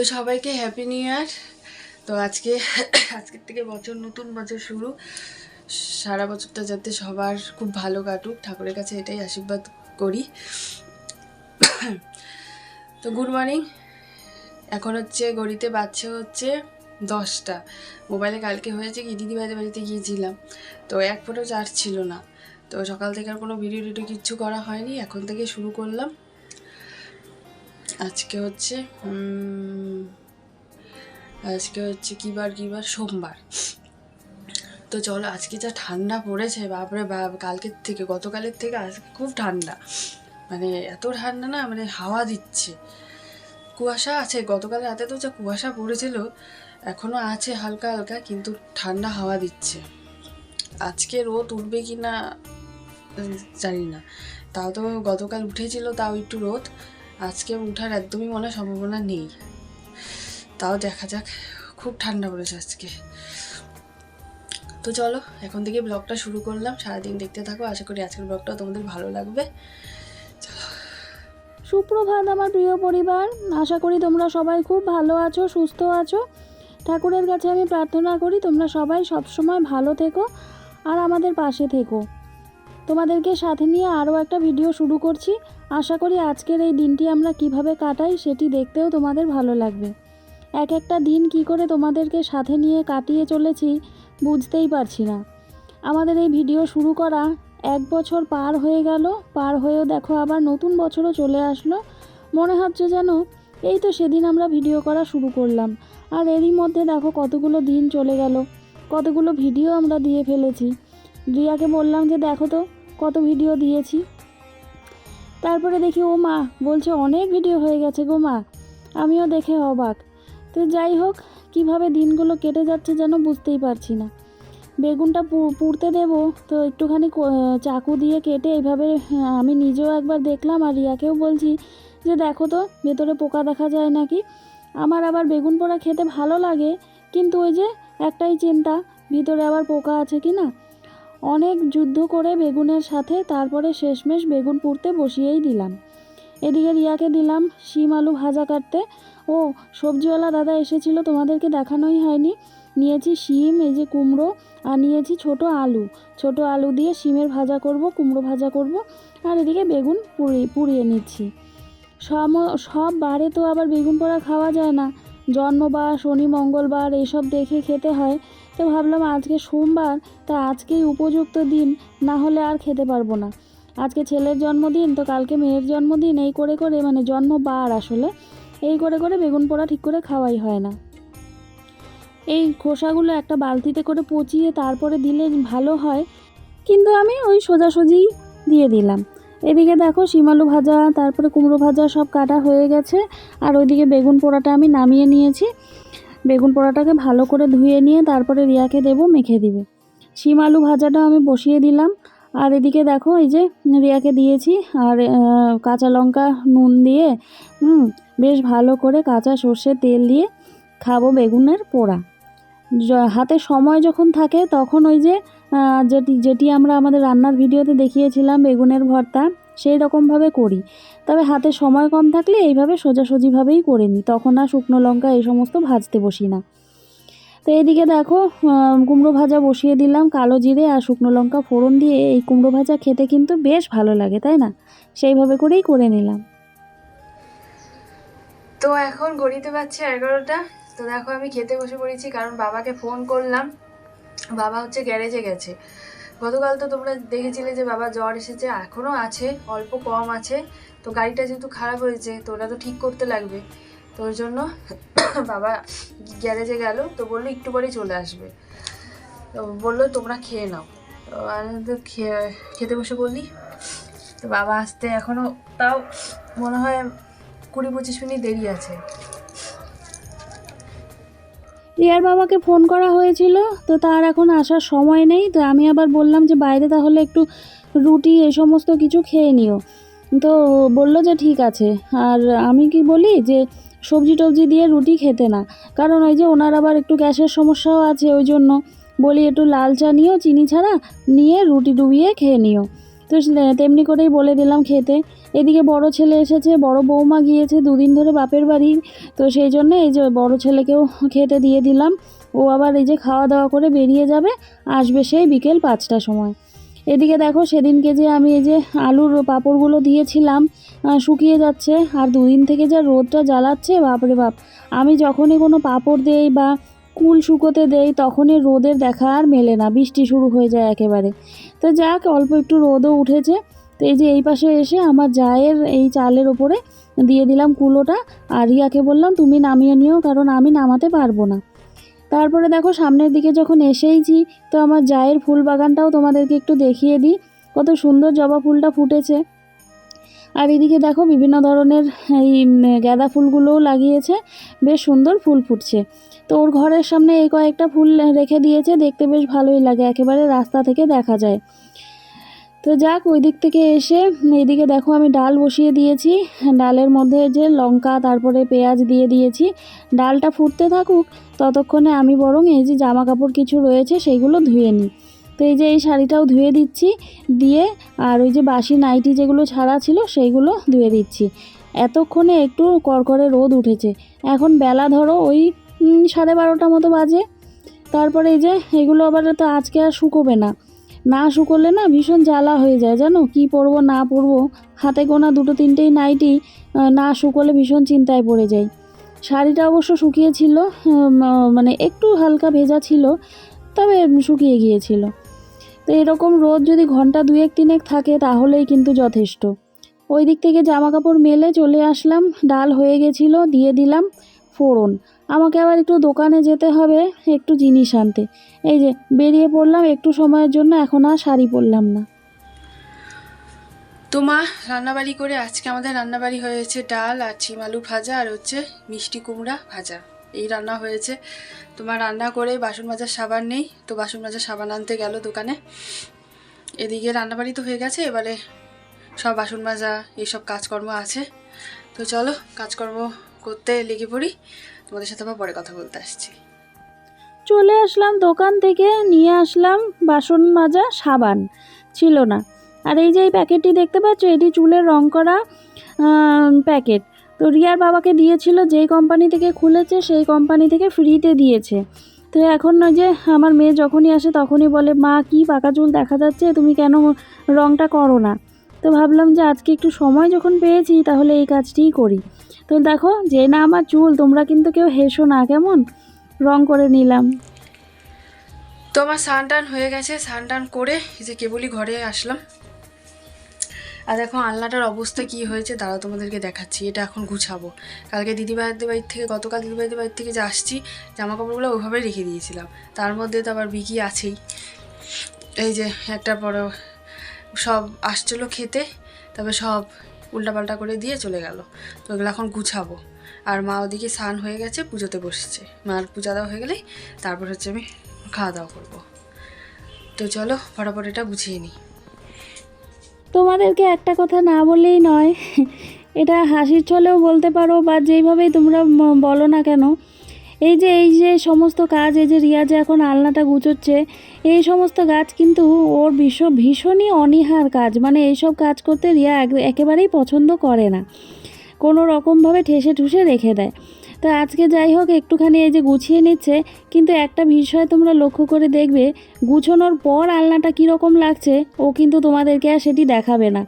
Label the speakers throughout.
Speaker 1: তো সবাইকে happy new year তো আজকে, আজকের থেকে বছর, নতুন বছর শুরু। সারা বছরটা যাতে সবার খুব ভালো কাটুক, ঠাকুরের কাছে এটাই আশীর্বাদ করি। তো গুড মর্নিং এখন হচ্ছে গড়িতে বাচ্চা হচ্ছে দশটা। মোবাইলে কালকে হয়েছে কি? দিদি ভাইদের বাড়িতে গিয়েছিলাম। তো এক ফোটো চার্জ ছিল না। তো সকাল থেকে আর কোনো ভিডিও টিডিও কিচ্ছু করা হয়নি। এখন থেকে শুরু করলাম। আজকে হচ্ছে আজকে হচ্ছে কী বার কী বার? সোমবার। তো চলো, আজকে যা ঠান্ডা পড়েছে, বাপরে বাপ, কালকের থেকে, গতকালের থেকে আজকে খুব ঠান্ডা। মানে এত ঠান্ডা না মানে হাওয়া দিচ্ছে। কুয়াশা আছে, গতকাল রাতে তো যা কুয়াশা পড়েছিল এখনও আছে হালকা হালকা, কিন্তু ঠান্ডা হাওয়া দিচ্ছে। আজকে রোদ উঠবে কি না, জানি না। তাও তো গতকাল উঠেছিল, তাও একটু রোদ। আজকে উঠার একদমই মনে সম্ভাবনা নেই। তাও দেখা যাক, খুব ঠান্ডা পড়েছে আজকে। তো চলো, এখন থেকে ব্লগটা শুরু করলাম। সারাদিন দেখতে থাকো, আশা করি আজকের ব্লগটা তোমাদের ভালো লাগবে।
Speaker 2: সুপ্রভাত আমার প্রিয় পরিবার। আশা করি তোমরা সবাই খুব ভালো আছো, সুস্থ আছো। ঠাকুরের কাছে আমি প্রার্থনা করি তোমরা সবাই সবসময় ভালো থেকো আর আমাদের পাশে থেকো। তোমাদেরকে সাথে নিয়ে আরও একটা ভিডিও শুরু করছি। আশা করি আজকের এই দিনটি আমরা কীভাবে কাটাই সেটি দেখতেও তোমাদের ভালো লাগবে। এক একটা দিন কি করে তোমাদেরকে সাথে নিয়ে কাটিয়ে চলেছি বুঝতেই পারছি না। আমাদের এই ভিডিও শুরু করা এক বছর পার হয়ে গেল, পার হয়েও দেখো আবার নতুন বছরও চলে আসলো। মনে হচ্ছে যেন এই তো সেদিন আমরা ভিডিও করা শুরু করলাম। আর এরই মধ্যে দেখো কতগুলো দিন চলে গেল, কতগুলো ভিডিও আমরা দিয়ে ফেলেছি। রিয়াকে বললাম যে দেখো তো কত ভিডিও দিয়েছি। তারপরে দেখি ও মা বলছে অনেক ভিডিও হয়ে গেছে গো মা। আমিও দেখে অবাক। তো যাই হোক কীভাবে দিনগুলো কেটে যাচ্ছে যেন বুঝতেই পারছি না। বেগুনটা পুড়তে দেবো তো একটুখানি চাকু দিয়ে কেটে এইভাবে হ্যাঁ, আমি নিজেও একবার দেখলাম আর রিয়াকেও বলছি যে দেখো তো ভেতরে পোকা দেখা যায় নাকি? আমার আবার বেগুন পোড়া খেতে ভালো লাগে কিন্তু ওই যে একটাই চিন্তা ভিতরে আবার পোকা আছে কি না অনেক যুদ্ধ করে বেগুনের সাথে তারপরে শেষমেশ বেগুন পুড়তে বসিয়েই দিলাম। এদিকে রিয়াকে দিলাম শিম আলু ভাজা কাটতে। ও, সবজিওয়ালা দাদা এসেছিল তোমাদেরকে দেখানোই হয়নি। নিয়েছি শিম, এই যে কুমড়ো, আর নিয়েছি ছোট আলু। ছোট আলু দিয়ে শিমের ভাজা করব, কুমড়ো ভাজা করব, আর এদিকে বেগুন পুড়িয়ে পুড়িয়ে নিচ্ছি। সব সব বারে তো আবার বেগুন পোড়া খাওয়া যায় না। জন্মবার, শনি মঙ্গলবার এইসব দেখে খেতে হয়। তো ভাবলাম আজকে সোমবার, তা আজকেই উপযুক্ত দিন, না হলে আর খেতে পারব না। আজকে ছেলের জন্মদিন, তো কালকে মেয়ের জন্মদিন, এই করে করে মানে জন্মবার আসলে। এই করে করে বেগুন পোড়া ঠিক করে খাওয়াই হয় না। এই খোসাগুলো একটা বালতিতে করে পচিয়ে তারপরে দিলে ভালো হয়, কিন্তু আমি ওই সোজাসুজিই দিয়ে দিলাম। এদিকে দেখো শিমালু ভাজা, তারপরে কুমড়ো ভাজা সব কাটা হয়ে গেছে, আর ওইদিকে বেগুন পোড়াটা আমি নামিয়ে নিয়েছি। বেগুন পোড়াটাকে ভালো করে ধুয়ে নিয়ে তারপরে রিয়াকে দেবো মেখে দিবে। শিম আলু ভাজাটা আমি বসিয়ে দিলাম। আর এদিকে দেখো, এই যে রিয়াকে দিয়েছি আর কাঁচা লঙ্কা, নুন দিয়ে, হুম, বেশ ভালো করে কাঁচা সর্ষে তেল দিয়ে খাব বেগুনের পোড়া। হাতে সময় যখন থাকে তখন ওই যে যেটি যেটি আমরা আমাদের রান্নার ভিডিওতে দেখিয়েছিলাম, বেগুনের ভর্তা, সেই রকমভাবে করি। তবে হাতে সময় কম থাকলে এইভাবে সোজাসুজিভাবেই করে নিই। তখন আর শুকনো লঙ্কা এই সমস্ত ভাজতে বসি না। তো এদিকে দেখো কুমড়ো ভাজা বসিয়ে দিলাম কালো জিরে আর শুকনো লঙ্কা ফোড়ন দিয়ে। এই কুমড়ো ভাজা খেতে কিন্তু বেশ ভালো লাগে, তাই না? সেইভাবে করেই করে নিলাম।
Speaker 1: তো এখন ঘড়িতে পাচ্ছে এগারোটা। তো দেখো আমি খেতে বসে পড়েছি, কারণ বাবাকে ফোন করলাম। বাবা হচ্ছে গ্যারেজে গেছে। গতকাল তো তোমরা দেখেছিলে যে বাবা জ্বর এসেছে এখনও আছে, অল্প কম আছে। তো গাড়িটা যেহেতু খারাপ হয়েছে, তো ওটা তো ঠিক করতে লাগবে। তো ওই জন্য বাবা গ্যারেজে গেল, তো বলল একটু পরেই চলে আসবে। তো বলল, তোমরা খেয়ে নাও। তো খেয়ে- খেতে বসে বললি? তো বাবা আসতে এখনও তাও মনে হয় কুড়ি পঁচিশ মিনিট দেরি আছে।
Speaker 2: রিয়ার বাবাকে ফোন করা হয়েছিল, তো তার এখন আসার সময় নেই, তো আমি আবার বললাম যে বাইরে তাহলে একটু রুটি এই সমস্ত কিছু খেয়ে নিও। তো বলল যে ঠিক আছে, আর আমি কি বলি যে সবজি টবজি দিয়ে রুটি খেতে না, কারণ ওই যে ওনার আবার একটু গ্যাসের সমস্যাও আছে, ওই জন্য বলি একটু লাল চা নিও, চিনি ছাড়া নিয়ে রুটি ডুবিয়ে খেয়ে নিও। তো তেমনি করেই বলে দিলাম খেতে। এদিকে বড় ছেলে এসেছে, বড় বৌমা গিয়েছে, দুদিন ধরে বাপের বাড়ি। তো সেই জন্য এই যে বড় ছেলেকেও খেতে দিয়ে দিলাম। ও আবার এই যে খাওয়া দাওয়া করে বেরিয়ে যাবে, আসবে সেই বিকেল পাঁচটার সময়। এদিকে দেখো সেদিনকে যে আমি এই যে আলুর পাঁপড়গুলো দিয়েছিলাম শুকিয়ে যাচ্ছে, আর দুদিন থেকে যা রোদটা জ্বালাচ্ছে, বাপরে বাপ। আমি যখনই কোনো পাঁপড় দেই বা কুল শুকোতে দেই, তখনই রোদের দেখা আর মেলে না, বৃষ্টি শুরু হয়ে যায় একেবারে। তো যাক, অল্প একটু রোদও উঠেছে। তো এই যে এই পাশে এসে আমার জায়ের এই চালের ওপরে দিয়ে দিলাম কুলোটা, আর রিয়াকে বললাম, তুমি নামিয়ে নিও, কারণ আমি নামাতে পারব না। তারপরে দেখো, সামনের দিকে যখন এসেইছি, তো আমার জায়ের ফুল বাগানটাও তোমাদেরকে একটু দেখিয়ে দিই। কত সুন্দর জবা ফুলটা ফুটেছে। আর এদিকে দেখো বিভিন্ন ধরনের এই গাঁদা ফুলগুলোও লাগিয়েছে। বেশ সুন্দর ফুল ফুটছে। তো ওর ঘরের সামনে এই কয়েকটা ফুল রেখে দিয়েছে, দেখতে বেশ ভালোই লাগে, একেবারে রাস্তা থেকে দেখা যায়। তো যাক, ওই দিক থেকে এসে, এইদিকে দেখো আমি ডাল বসিয়ে দিয়েছি। ডালের মধ্যে যে লঙ্কা, তারপরে পেঁয়াজ দিয়ে দিয়েছি। ডালটা ফুটতে থাকুক, ততক্ষণে আমি বরং এই যে জামা কাপড় কিছু রয়েছে, সেইগুলো ধুয়ে নিই। তো এই যে এই শাড়িটাও ধুয়ে দিচ্ছি, দিয়ে আর ওই যে বাসি নাইটি যেগুলো ছাড়া ছিল সেইগুলো ধুয়ে দিচ্ছি। এতক্ষণে একটু কড়কড়ে রোদ উঠেছে। এখন বেলা ধরো ওই সাড়ে বারোটা মতো বাজে। তারপরে এই যে এগুলো আবার তো আজকে আর শুকোবে না। না শুকোলে না ভীষণ জ্বালা হয়ে যায়, জানো? কি পরবো, না পরবো? হাতে গোনা দুটো তিনটেই নাইটি না শুকোলে ভীষণ চিন্তায় পড়ে যাই। শাড়িটা অবশ্য শুকিয়েছিল মানে একটু হালকা ভেজা ছিল, তবে শুকিয়ে গিয়েছিল। তো এরকম রোদ যদি ঘণ্টা দুয়েক, তিনেক থাকে, তাহলেই কিন্তু যথেষ্ট। ওই দিক থেকে জামা কাপড় মেলে চলে আসলাম, ডাল হয়ে গেছিল, দিয়ে দিলাম ফোড়ন। আমাকে আবার একটু দোকানে যেতে হবে, একটু জিনিস আনতে। এই যে, বেরিয়ে পড়লাম, একটু সময়ের জন্য এখন আর শাড়ি পরলাম না।
Speaker 1: তো মা, রান্নাবাড়ি করে আজকে আমাদের রান্নাবাড়ি হয়েছে ডাল, আর চিম আলু ভাজা, আর হচ্ছে মিষ্টি কুমড়া ভাজা। এই রান্না হয়েছে। তোমার রান্না করে বাসন মাজার সাবান নেই, তো বাসন মাজার সাবান আনতে গেল দোকানে। এদিকে রান্নাবাড়ি তো হয়ে গেছে, এবারে সব বাসন মাজা, এইসব কাজকর্ম আছে। তো চলো, কাজকর্ম করতে লেগে পড়ি। তোমাদের সাথে আবার পরে কথা বলতে আসছি।
Speaker 2: চলে আসলাম দোকান থেকে, নিয়ে আসলাম বাসন মাজা, সাবান। ছিল না। আর এই যে এই প্যাকেটটি দেখতে পাচ্ছ, এটি চুলের রং করা প্যাকেট। তো রিয়ার বাবাকে দিয়েছিল, যেই কোম্পানি থেকে খুলেছে, সেই কোম্পানি থেকে ফ্রিতে দিয়েছে। তো এখন নয় যে, আমার মেয়ে যখনই আসে তখনই বলে, মা, কি পাকা চুল দেখা যাচ্ছে? তুমি কেন রংটা করো না? তো ভাবলাম যে, আজকে একটু সময় যখন পেয়েছি, তাহলে এই কাজটিই করি। তো দেখো, যে না আমার চুল, তোমরা কিন্তু কেউ হেসো না, কেমন? রং করে নিলাম।
Speaker 1: তো আমার স্নান টান হয়ে গেছে স্নান টান করে যে কেবলই ঘরে আসলাম। আর দেখো, আলনাটার অবস্থা কি হয়েছে, দাঁড়াও তোমাদেরকে দেখাচ্ছি, এটা এখন গুছাবো। কালকে দিদিভাইদের বাড়ির থেকে, গতকাল দিদিভাইদের বাড়ির থেকে যে আসছি জামা কাপড়গুলো ওইভাবে রেখে দিয়েছিলাম। তার মধ্যে তো আবার বিকি আছেই। এই যে, একটা বড় সব আসছিল খেতে তবে সব উল্টাপাল্টা করে দিয়ে চলে গেল। তো ওগুলো এখন গুছাবো। আর মা ওদিকে স্নান হয়ে গেছে, পুজোতে বসেছে। মার পূজা দেওয়া হয়ে গেলেই তারপর হচ্ছে আমি খাওয়া দাওয়া করব। তো চলো, ফটাফট এটা গুছিয়ে নিই।
Speaker 2: তোমাদেরকে একটা কথা না বললেই নয়। এটা হাসির ছলেও বলতে পারো বা যেইভাবেই তোমরা বলো না কেন। এই যে এই যে সমস্ত কাজ, এই যে রিয়া যে এখন আলনাটা গুছোচ্ছে এই সমস্ত কাজ কিন্তু ওর ভীষণ ভীষণই অনীহার কাজ। মানে এইসব কাজ করতে রিয়া একেবারেই পছন্দ করে না। কোনো রকমভাবে ঠেসে ঠুসে রেখে দেয়। তো আজকে যাই হোক একটুখানি এই যে গুছিয়ে নিচ্ছে কিন্তু একটা বিষয় তোমরা লক্ষ্য করে দেখবে গুছানোর পর আলনাটা কীরকম লাগছে ও কিন্তু তোমাদেরকে আর সেটি দেখাবে না।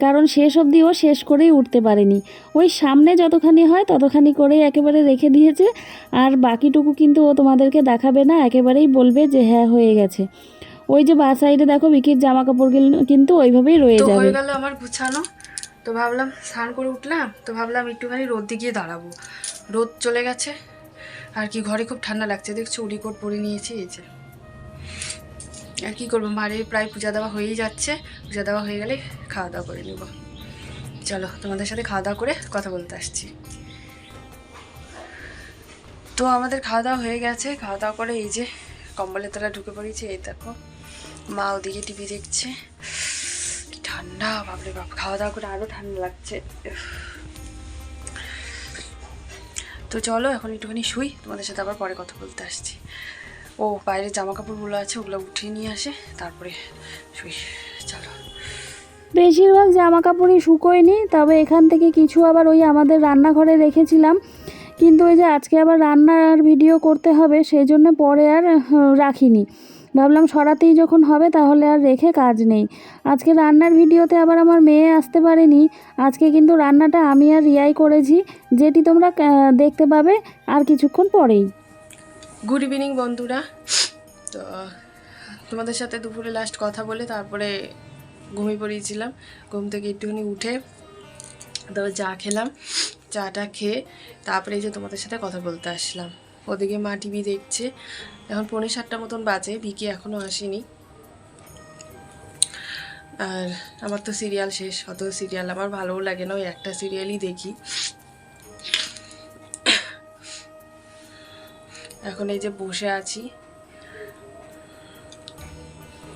Speaker 2: কারণ শেষ অবধি ও শেষ করেই উঠতে পারেনি। ওই সামনে যতখানি হয় ততখানি করেই একেবারে রেখে দিয়েছে আর বাকিটুকু কিন্তু ও তোমাদেরকে দেখাবে না একেবারেই বলবে যে হ্যাঁ হয়ে গেছে। ওই যে বা সাইডে দেখো বিকির জামা কাপড়গুলো কিন্তু ওইভাবেই রয়ে
Speaker 1: তো
Speaker 2: যাবে।
Speaker 1: হয়ে গেল আমার গুছানো। তো ভাবলাম স্নান করে উঠলাম, তো ভাবলাম একটুখানি রোদ দিয়ে দাঁড়াবো। রোদ চলে গেছে, আর কি ঘরে খুব ঠান্ডা লাগছে, দেখছ উড়ি কোট পরে নিয়েছি, এই যে। আর কী করব, মারে প্রায় পূজা দেওয়া হয়েই যাচ্ছে, পূজা দেওয়া হয়ে গেলে খাওয়া দাওয়া করে নেব। চলো, তোমাদের সাথে খাওয়া দাওয়া করে কথা বলতে আসছি। তো আমাদের খাওয়া দাওয়া হয়ে গেছে, খাওয়া দাওয়া করে এই যে কম্বলের তলা ঢুকে পড়েছি, এই দেখো, মা ওদিকে টিভি দেখছে। ঠান্ডা, বাপরে বাপ খাওয়া দাওয়া করে আরও ঠান্ডা লাগছে। তো চলো, এখন একটুখানি শুই, তোমাদের সাথে আবার পরে কথা বলতে আসছি। ও বাইরে জামা কাপড়গুলো আছে, ওগুলো উঠিয়ে নিয়ে আসে, তারপরে শুই। চলো।
Speaker 2: বেশিরভাগ জামা কাপড়ই শুকোয়নি, তবে এখান থেকে কিছু আবার ওই আমাদের রান্নাঘরে রেখেছিলাম। কিন্তু ওই যে আজকে আবার রান্নার ভিডিও করতে হবে সেই জন্য পরে আর রাখিনি। ভাবলাম সরাতেই যখন হবে তাহলে আর রেখে কাজ নেই। আজকে রান্নার ভিডিওতে আবার আমার মেয়ে আসতে পারেনি। আজকে কিন্তু রান্নাটা আমি আর রিয়াই করেছি, যেটি তোমরা দেখতে পাবে আর কিছুক্ষণ পরেই।
Speaker 1: গুড ইভিনিং বন্ধুরা। তো, তোমাদের সাথে দুপুরে লাস্ট কথা বলে তারপরে ঘুমিয়ে পড়িয়েছিলাম ঘুম থেকে একটুখানি উঠে তারপর চা খেলাম, চাটা খেয়ে তারপরে যে তোমাদের সাথে কথা বলতে আসলাম। ওদিকে মা টিভি দেখছে এখন পৌনে সাতটা মতন বাজে বিকি এখনও আসেনি। আর আমার তো সিরিয়াল শেষ, অত সিরিয়াল আমার ভালোও লাগে না, ওই একটা সিরিয়ালই দেখি। এখন এই যে বসে আছি,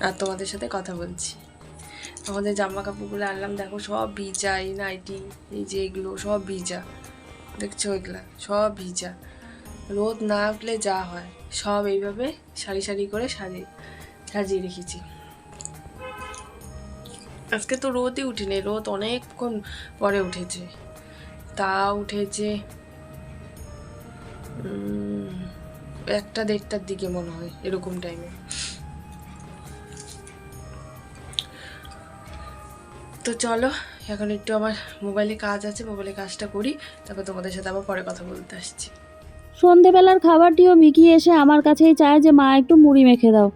Speaker 1: আর তোমাদের সাথে কথা বলছি। আমাদের জামা কাপড়গুলো আনলাম, দেখো সব ভিজা, এই নাইটি, এই যে এগুলো, সব ভিজা। দেখছ এগুলা? সব ভিজা। রোদ না উঠলে যা হয়। সব এইভাবে সারি সারি করে সাজিয়ে সাজিয়ে রেখেছি। আজকে তো রোদই উঠেনি, রোদ অনেকক্ষণ পরে উঠেছে। তা উঠেছে একটা দেড়টার দিকে মনে হয়, এরকম টাইমে তো চলো, এখন একটু আমার মোবাইলে কাজ আছে মোবাইলে কাজটা করি, তারপর তোমাদের সাথে আবার পরে কথা বলতে আসছি।
Speaker 2: সন্ধেবেলার খাবারটিও বিকি এসে আমার কাছেই চায় যে মা একটু মুড়ি মেখে দাও।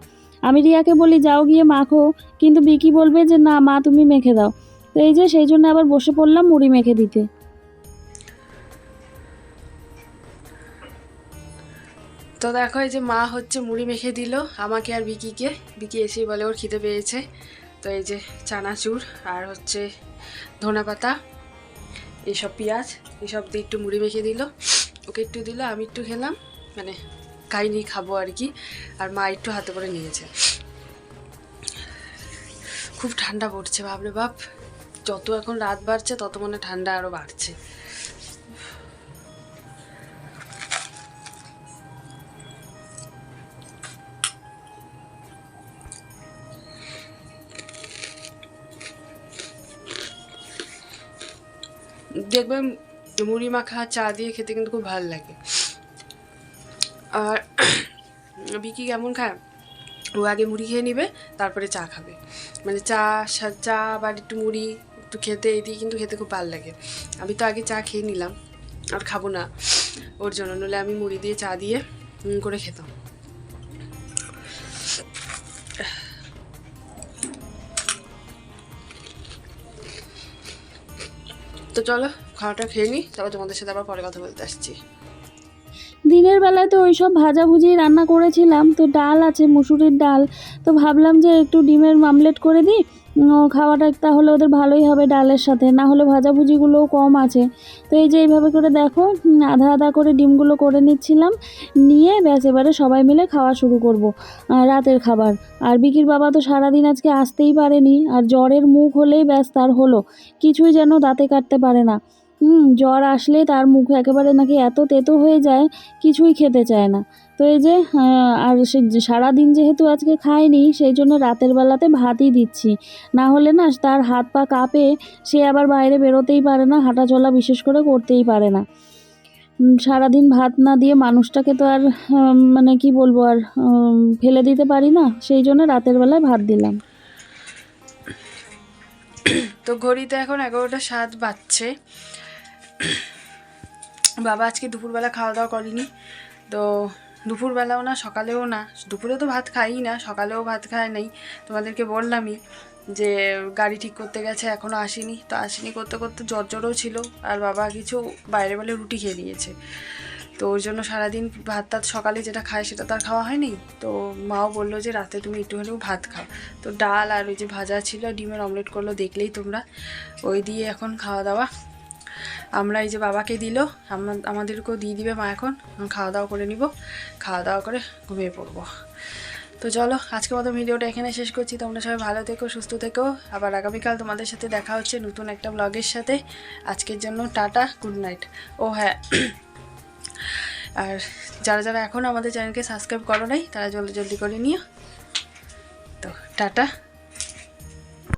Speaker 2: আমি রিয়াকে বলি, যাও গিয়ে মাখো। কিন্তু বিকি বলবে যে, না মা, তুমি মেখে দাও। তো এই যে, সেই জন্য আবার বসে পড়লাম মুড়ি মেখে দিতে।
Speaker 1: তো দেখো, এই যে মা হচ্ছে মুড়ি মেখে দিল আমাকে আর বিকিকে বিকি এসেই বলে, ওর খিদে পেয়েছে। তো এই যে, চানাচুর আর হচ্ছে ধনে পাতা এইসব পেঁয়াজ এইসব দিয়ে একটু মুড়ি মেখে দিল। ওকে একটু দিল, আমি একটু খেলাম মানে খাইনি খাব আর কি, আর মা একটু হাতে করে নিয়েছে। খুব ঠান্ডা পড়ছে, বাপরে বাপ। যত এখন রাত বাড়ছে, তত মনে ঠান্ডা আরও বাড়ছে। দেখবেন মুড়ি মাখা, চা দিয়ে খেতে কিন্তু খুব ভালো লাগে। আর বিকি কেমন খায়? ও আগে মুড়ি খেয়ে নিবে, তারপরে চা খাবে। মানে চা চা বা একটু মুড়ি, একটু খেতে, এই দিয়ে কিন্তু খেতে খুব ভালো লাগে। আমি তো আগে চা খেয়ে নিলাম, আর খাব না ওর জন্য। নলে আমি মুড়ি দিয়ে, চা দিয়ে করে খেতাম। তো চলো খাওয়াটা খেয়ে নিই তারপর তোমাদের সাথে আবার পরে কথা বলতে আসছি।
Speaker 2: দিনের বেলায় তো ওই সব ভাজাভুজি রান্না করেছিলাম, তো ডাল আছে, মুসুরির ডাল, তো ভাবলাম যে একটু ডিমের মামলেট করে দিই খাওয়াটা তাহলে ওদের ভালোই হবে ডালের সাথে, না হলে ভাজাভুজিগুলোও কম আছে। তো এই যে এইভাবে করে দেখো আধা আধা করে ডিমগুলো করে নিচ্ছিলাম, নিয়ে ব্যাস এবারে সবাই মিলে খাওয়া শুরু করব রাতের খাবার। আর বিকির বাবা তো সারাদিন আজকে আসতেই পারেনি, আর জ্বরের মুখ হলেই ব্যাস তার হলো, কিছুই যেন দাঁতে কাটতে পারে না। হুম, জ্বর আসলে তার মুখ একেবারে নাকি এত তেতো হয়ে যায়, কিছুই খেতে চায় না। তো এই যে আর সে সারাদিন যেহেতু আজকে খায়নি, সেই জন্য রাতের বেলাতে ভাতই দিচ্ছি। না হলে না তার হাত পা কাঁপে, সে আবার বাইরে বেরোতেই পারে না হাঁটা চলা বিশেষ করে করতেই পারে না। সারাদিন ভাত না দিয়ে মানুষটাকে তো আর মানে কি বলব আর ফেলে দিতে পারি না, সেই জন্য রাতের বেলায় ভাত দিলাম।
Speaker 1: তো ঘড়িতে এখন এগারোটা সাত বাজছে। বাবা আজকে দুপুরবেলা খাওয়া দাওয়া করেনি। তো দুপুরবেলাও না, সকালেও না। দুপুরে তো ভাত খাই না, সকালেও ভাত খায় নাই। তোমাদেরকে বললামই যে গাড়ি ঠিক করতে গেছে এখনও আসেনি। তো আসেনি করতে করতে জ্বর জ্বরও ছিল, আর বাবা কিছু বাইরে বেলে রুটি খেয়ে নিয়েছে। তো ওর জন্য সারাদিন ভাত টাত সকালে যেটা খায় সেটা তার খাওয়া হয়নি। তো মাও বলল যে রাতে তুমি একটুখানি ভাত খাও। তো ডাল আর ওই যে ভাজা ছিল, ডিমের অমলেট করল, দেখলেই তোমরা। ওই দিয়ে এখন খাওয়া দাওয়া আমরা এই যে বাবাকে দিল, আমা- আমাদেরকেও দিয়ে দিবে মা এখন। এখন খাওয়া দাওয়া করে নিব। খাওয়া দাওয়া করে ঘুমিয়ে পড়ব। তো চলো, আজকের মতো ভিডিওটা এখানে শেষ করছি। তোমরা সবাই ভালো থেকো, সুস্থ থেকো। আবার আগামীকাল তোমাদের সাথে দেখা হচ্ছে নতুন একটা ব্লগের সাথে। আজকের জন্য টাটা গুড নাইট ও হ্যাঁ আর যারা যারা এখন আমাদের চ্যানেলকে সাবস্ক্রাইব করো নাই, তারা জলদি জলদি করে নিও। তো টাটা।